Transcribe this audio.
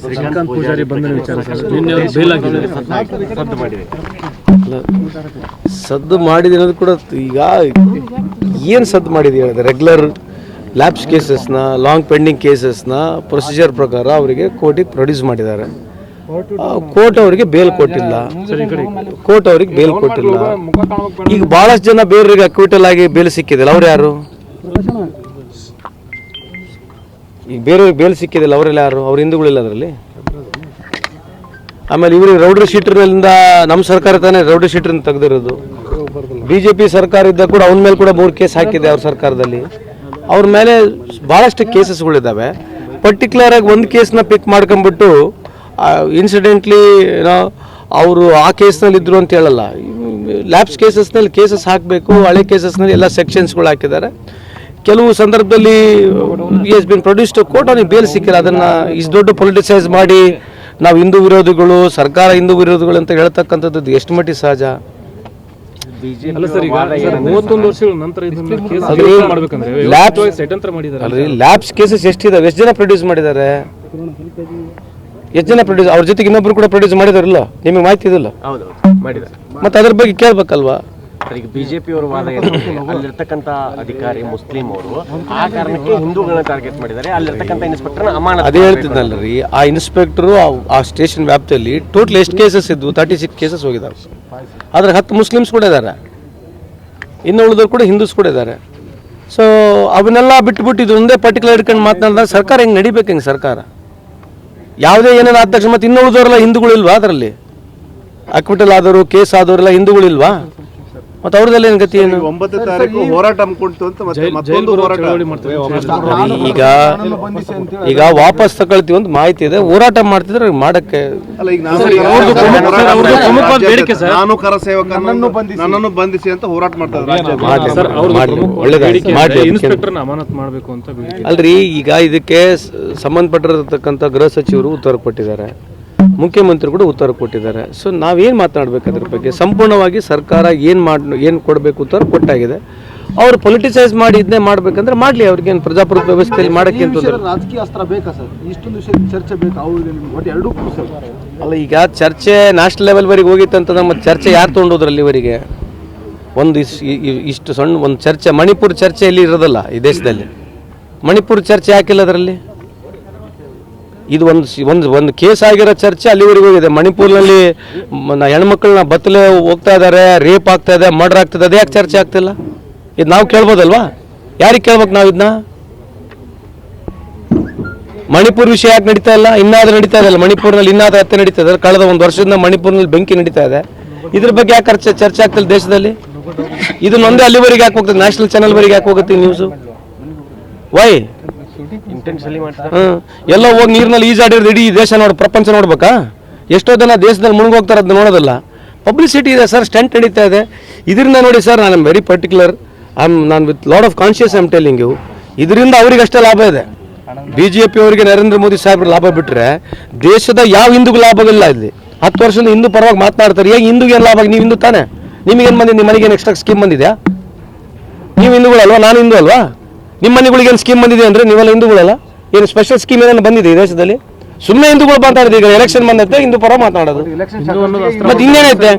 ಶ್ರೀಕಾಂತ್ ಪೂಜಾರಿ ಬಂಧನ ವಿಚಾರ ಸದ್ದು ಮಾಡಿದೆ ಸದ್ದು ಮಾಡಿದೆ ಅನ್ನೋದು ಕೂಡ ಈಗ ಏನು ಸದ್ದು ಮಾಡಿದೆ ಹೇಳಿದೆ ರೆಗ್ಯುಲರ್ ಲ್ಯಾಬ್ಸ್ ಕೇಸಸ್ನ ಲಾಂಗ್ ಪೆಂಡಿಂಗ್ ಕೇಸಸ್ನ ಪ್ರೊಸೀಜರ್ ಪ್ರಕಾರ ಅವರಿಗೆ ಕೋರ್ಟಿಗೆ ಪ್ರೊಡ್ಯೂಸ್ ಮಾಡಿದ್ದಾರೆ. ಕೋರ್ಟ್ ಅವರಿಗೆ ಬೇಲ್ ಕೊಟ್ಟಿಲ್ಲ. ಕೋರ್ಟ್ ಅವರಿಗೆ ಬೇಲ್ ಕೊಟ್ಟಿಲ್ಲ. ಈಗ ಬಹಳಷ್ಟು ಜನ ಬೇರೆಯವರಿಗೆ ಅಕ್ವಿಟಲ್ ಆಗಿ ಬೇಲ್ ಸಿಕ್ಕಿದಿಲ್ಲ ಅವ್ರು ಯಾರು? ಈಗ ಬೇರೆಯವ್ರಿಗೆ ಬೇಲ್ ಸಿಕ್ಕಿದಿಲ್ಲ ಅವರೆಲ್ಲ ಯಾರು? ಅವ್ರ ಹಿಂದೂಗಳಿಲ್ಲ ಅದರಲ್ಲಿ? ಆಮೇಲೆ ಇವ್ರಿಗೆ ರೌಡ್ರಿ ಶೀಟರ್ನಿಂದ ನಮ್ಮ ಸರ್ಕಾರ ತಾನೇ ರೌಡ್ರಿ ಶೀಟರ್ನ ತೆಗೆದಿರೋದು. ಬಿ ಜೆ ಪಿ ಸರ್ಕಾರ ಇದ್ದ ಕೂಡ ಅವನ ಮೇಲೆ ಕೂಡ ಮೂರು ಕೇಸ್ ಹಾಕಿದೆ ಅವ್ರ ಸರ್ಕಾರದಲ್ಲಿ. ಅವ್ರ ಮೇಲೆ ಭಾಳಷ್ಟು ಕೇಸಸ್ಗಳಿದ್ದಾವೆ ಪರ್ಟಿಕ್ಯುಲರ್ ಆಗಿ ಒಂದು ಕೇಸ್ನ ಪಿಕ್ ಮಾಡ್ಕೊಂಬಿಟ್ಟು ಇನ್ಸಿಡೆಂಟ್ಲಿ ಏನೋ ಅವರು ಆ ಕೇಸ್ನಲ್ಲಿ ಇದ್ರು ಅಂತ ಹೇಳಲ್ಲ. ಲ್ಯಾಬ್ಸ್ ಕೇಸಸ್ನಲ್ಲಿ ಕೇಸಸ್ ಹಾಕಬೇಕು, ಹಳೆ ಕೇಸಸ್ನಲ್ಲಿ ಎಲ್ಲ ಸೆಕ್ಷನ್ಸ್ಗಳು ಹಾಕಿದ್ದಾರೆ. ಕೆಲವು ಸಂದರ್ಭದಲ್ಲಿ has been produce to court ಅವನಿಗೆ ಬೇಲ್ ಸಿಕ್ಕಿಲ್ಲ ಅದನ್ನ ಇಷ್ಟು ದೊಡ್ಡ ಪೊಲಿಟಿಸೈಸ್ ಮಾಡಿ ನಾವು ಹಿಂದೂ ವಿರೋಧಿಗಳು ಸರ್ಕಾರ ಹಿಂದೂ ವಿರೋಧಿಗಳು ಅಂತ ಹೇಳ್ತಕ್ಕಂಥದ್ದು ಎಷ್ಟು ಮಟ್ಟಿಗೆ ಸಹಜ? ಅಲ್ಲ ಸರ್ ಈಗ ಸರ್ ಮೂವತ್ತೊಂದು ವರ್ಷಗಳ ನಂತರ ಇದನ್ನ ಕೇಸ್ ಅದ್ರಿ ಮಾಡ್ಬೇಕಂದ್ರೆ ಲ್ಯಾಬ್ಸ್ ಕೇಸಸ್ ಎಷ್ಟಿದಾವೆ? ಎಷ್ಟು ಜನ ಪ್ರೊಡ್ಯೂಸ್ ಮಾಡಿದ್ದಾರೆ? ಎಷ್ಟು ಜನ ಪ್ರೊಡ್ಯೂಸ್ ಅವ್ರ ಜೊತೆಗೆ ಇನ್ನೊಬ್ರು ಕೂಡ ಪ್ರೊಡ್ಯೂಸ್ ಮಾಡಿದಾರಲ್ಲ? ನಿಮಗೆ ಮಾಹಿತಿ ಇದಿಲ್ಲ ಮತ್ತೆ ಅದ್ರ ಬಗ್ಗೆ ಕೇಳ್ಬೇಕಲ್ವಾ? ಸರ್, ಈಗ ಬಿಜೆಪಿ ಅವರ ವಾದ ಏನಂದ್ರೆ ಅಲ್ಲಿರ್ತಕ್ಕಂಥ ಅಧಿಕಾರಿ ಮುಸ್ಲಿಂ ಅವರು ಆ ಕಾರಣಕ್ಕೆ ಹಿಂದೂಗಳನ್ನ ಟಾರ್ಗೆಟ್ ಮಾಡಿದ್ದಾರೆ. ಅಲ್ಲಿರ್ತಕ್ಕಂಥ ಇನ್ಸ್ಪೆಕ್ಟರ್ ಅಮಾನ ಅದೇ ಹೇಳ್ತಿದ್ನಲ್ಲ ರೀ ಆ ಇನ್ಸ್ಪೆಕ್ಟರ್ ಆ ಸ್ಟೇಷನ್ ವ್ಯಾಪ್ತಿಯಲ್ಲಿ ಟೋಟಲ್ ಎಷ್ಟು ಕೇಸಸ್ ಇದ್ವು? ತರ್ಟಿ ಸಿಕ್ಸ್ ಕೇಸಸ್ ಹೋಗಿದ್ದಾರೆ ಅದ್ರ ಹತ್ತು ಮುಸ್ಲಿಮ್ಸ್ ಕೂಡ ಇದ್ದಾರೆ. ಇನ್ನು ಉಳಿದವ್ರು ಕೂಡ ಹಿಂದೂಸ್ ಕೂಡ ಇದ್ದಾರೆ. ಸೊ ಅವನ್ನೆಲ್ಲ ಬಿಟ್ಬಿಟ್ಟು ಇದು ಒಂದೇ ಪರ್ಟಿಕ್ಯುಲರ್ ಇಟ್ಕೊಂಡು ಮಾತನಾಡಿದಾಗ ಸರ್ಕಾರ ಹೆಂಗೆ ನಡಿಬೇಕು ಹೆಂಗೆ ಸರ್ಕಾರ? ಯಾವುದೇ ಏನೇನು ಆದ ತಕ್ಷಣ ಮತ್ತೆ ಇನ್ನು ಉಳಿದವರೆಲ್ಲ ಹಿಂದೂಗಳಿಲ್ವಾ ಅದರಲ್ಲಿ? ಅಕ್ವಿಟಲ್ ಆದವರು ಕೇಸ್ ಆದವರೆಲ್ಲ ಹಿಂದೂಗಳಿಲ್ವಾ? ಮತ್ತೆ ಅವ್ರದ್ದೆಲ್ಲ ಏನು ಗತಿ ಏನು? ಒಂಬತ್ತು ತಾರೀಕು ಹೋರಾಟ ಹಮ್ಮಿಕೊಳ್ತು ಅಂತ ಮತ್ತೆ ಮತ್ತೊಂದು ಹೋರಾಟ ಈಗ ಈಗ ವಾಪಸ್ ತಗೊಳ್ತೀವಿ ಅಂತ ಮಾಹಿತಿ ಇದೆ. ಹೋರಾಟ ಮಾಡ್ತಿದ್ರೆ ಮಾಡಕ್ಕೆ ಅಲ್ಲ ಈಗ ನಾನು. ನಾನು ಕರ ಸೇವಕ ನನ್ನನ್ನು ಬಂಧಿಸಿ ಅಂತ ಹೋರಾಟ ಮಾಡ್ತಾರೆ ಅಮಾನತ್ ಮಾಡಬೇಕು ಅಂತ ಅಲ್ರಿ ಈಗ ಇದಕ್ಕೆ ಸಂಬಂಧಪಟ್ಟಿರತಕ್ಕಂಥ ಗೃಹ ಸಚಿವರು ಉತ್ತರ ಕೊಟ್ಟಿದ್ದಾರೆ ಮುಖ್ಯಮಂತ್ರಿ ಕೂಡ ಉತ್ತರ ಕೊಟ್ಟಿದ್ದಾರೆ. ಸೊ ನಾವೇನು ಮಾತನಾಡಬೇಕು ಅದ್ರ ಬಗ್ಗೆ? ಸಂಪೂರ್ಣವಾಗಿ ಸರ್ಕಾರ ಏನು ಮಾಡಿ ಏನು ಕೊಡಬೇಕು ಉತ್ತರ ಕೊಟ್ಟಾಗಿದೆ. ಅವ್ರು ಪೊಲಿಟಿಸೈಸ್ ಮಾಡಿ ಇದನ್ನೇ ಮಾಡ್ಬೇಕಂದ್ರೆ ಮಾಡಲಿ ಅವ್ರಿಗೇನು ಪ್ರಜಾಪ್ರಭುತ್ವ ವ್ಯವಸ್ಥೆಯಲ್ಲಿ ಮಾಡಕ್ಕೆ ಅಂತ ರಾಜಕೀಯ ಅಸ್ತ್ರ ಬೇಕಾ ಸರ್? ಇಷ್ಟೊಂದು ವಿಷಯ ಚರ್ಚೆ ಬೇಕಾ? ಎರಡೂ ಸರ್. ಅಲ್ಲ ಈಗ ಚರ್ಚೆ ನ್ಯಾಷನಲ್ ಲೆವೆಲ್ವರೆಗೆ ಅಂತ ನಮ್ಮ ಚರ್ಚೆ ಯಾರು ತೊಗೊಂಡೋದ್ರಲ್ಲಿ ಇವರಿಗೆ? ಒಂದು ಇಷ್ಟು ಸಣ್ಣ ಒಂದು ಚರ್ಚೆ ಮಣಿಪುರ ಚರ್ಚೆ ಇಲ್ಲಿ ಇರೋದಲ್ಲ ಈ ದೇಶದಲ್ಲಿ. ಮಣಿಪುರ ಚರ್ಚೆ ಯಾಕಿಲ್ಲ ಅದರಲ್ಲಿ? ಇದು ಒಂದು ಒಂದು ಒಂದು ಕೇಸ್ ಆಗಿರೋ ಚರ್ಚೆ ಅಲ್ಲಿವರೆಗೂ ಹೋಗಿದೆ. ಮಣಿಪುರ್ನಲ್ಲಿ ಹೆಣ್ಮಕ್ಳನ್ನ ಬತ್ತಲೆ ಹೋಗ್ತಾ ಇದ್ದಾರೆ ರೇಪ್ ಆಗ್ತಾ ಇದೆ, ಮರ್ಡರ್ ಆಗ್ತದೆ ಅದೇ ಚರ್ಚೆ ಆಗ್ತಿಲ್ಲ? ಇದು ನಾವು ಕೇಳ್ಬೋದಲ್ವಾ? ಯಾರಿಗೆ ಕೇಳ್ಬೇಕು ನಾವು ಇದನ್ನ ಮಣಿಪುರ್ ವಿಷಯ ಯಾಕೆ ನಡೀತಾ ಇಲ್ಲ? ಇನ್ನಾದ್ರೂ ನಡೀತಾ ಇಲ್ಲ ಮಣಿಪುರ್ನಲ್ಲಿ ಇನ್ನಾದ್ರೂ ಹತ್ತೆ ನಡೀತಾ ಇದೆ. ಕಳೆದ ಒಂದು ವರ್ಷದಿಂದ ಮಣಿಪುರ್ನಲ್ಲಿ ಬೆಂಕಿ ನಡೀತಾ ಇದೆ. ಇದ್ರ ಬಗ್ಗೆ ಯಾಕೆ ಚರ್ಚೆ ಚರ್ಚೆ ಆಗ್ತಿಲ್ಲ ದೇಶದಲ್ಲಿ? ಇದನ್ನೊಂದೇ ಅಲ್ಲಿವರೆಗೆ ಯಾಕೆ ಹೋಗ್ತದೆ? ನ್ಯಾಷನಲ್ ಚಾನಲ್ವರೆಗೆ ಯಾಕೆ ಹೋಗುತ್ತೆ ನ್ಯೂಸು ವೈ ಹ್ಮ್. ಎಲ್ಲ ಹೋಗಿ ನೀರಿನಲ್ಲಿ ಈಜಾಡಿರೋದು ಇಡೀ ದೇಶ ನೋಡಿ ಪ್ರಪಂಚ ನೋಡ್ಬೇಕಾ? ಎಷ್ಟೋ ಜನ ದೇಶದಲ್ಲಿ ಮುಳುಗೋಗ್ತಾರೆ ಅದನ್ನ ನೋಡೋದಲ್ಲ. ಪಬ್ಲಿಸಿಟಿ ಇದೆ ಸರ್ ಸ್ಟೆಂಟ್ ನಡೀತಾ ಇದೆ. ಇದರಿಂದ ನೋಡಿ ಸರ್ ನಾನು ವೆರಿ ಪರ್ಟಿಕ್ಯುಲರ್ ಆಮ್ ನಾನು with lot of conscious I'm telling you ಇದರಿಂದ ಅವ್ರಿಗೆ ಅಷ್ಟೇ ಲಾಭ ಇದೆ. ಬಿ ಜೆ ಪಿ ಅವರಿಗೆ ನರೇಂದ್ರ ಮೋದಿ ಸಾಹೇಬ್ರು ಲಾಭ ಬಿಟ್ಟರೆ ದೇಶದ ಯಾವ ಹಿಂದೂಗೂ ಲಾಭವಿಲ್ಲ ಇಲ್ಲಿ. ಹತ್ತು ವರ್ಷದಿಂದ ಹಿಂದೂ ಪರವಾಗಿ ಮಾತನಾಡ್ತಾರೆ. ಹೇಗೆ ಹಿಂದೂಗೆ ಏನು ಲಾಭ? ನೀವು ಹಿಂದೂ ತಾನೆ. ನಿಮಗೇನು ಬಂದಿದೆ ನಿಮ್ಮ ಮನೆಗೆ ಏನು ಎಕ್ಸ್ಟ್ರಾ ಸ್ಕೀಮ್ ಬಂದಿದೆಯಾ? ನೀವು ಹಿಂದೂಗಳಲ್ವಾ? ನಾನು ಹಿಂದೂ ಅಲ್ವಾ? ನಿಮ್ಮ ಮನೆಗಳಿಗೆ ಏನು ಸ್ಕೀಮ್ ಬಂದಿದೆ ಅಂದ್ರೆ ನೀವೆಲ್ಲ ಹಿಂದೂಗಳಲ್ಲ? ಏನು ಸ್ಪೆಷಲ್ ಸ್ಕೀಮ್ ಏನಾದ್ರು ಬಂದಿದೆ ಈ ದೇಶದಲ್ಲಿ? ಸುಮ್ಮನೆ ಹಿಂದೂಗಳು ಮಾತಾಡಿದೆ ಈಗ ಎಲೆಕ್ಷನ್ ಬಂದೈತೆ ಹಿಂದೂ ಪರ ಮಾತಾಡೋದು ಮತ್ತೆ ಇನ್ನೇನೈತೆ?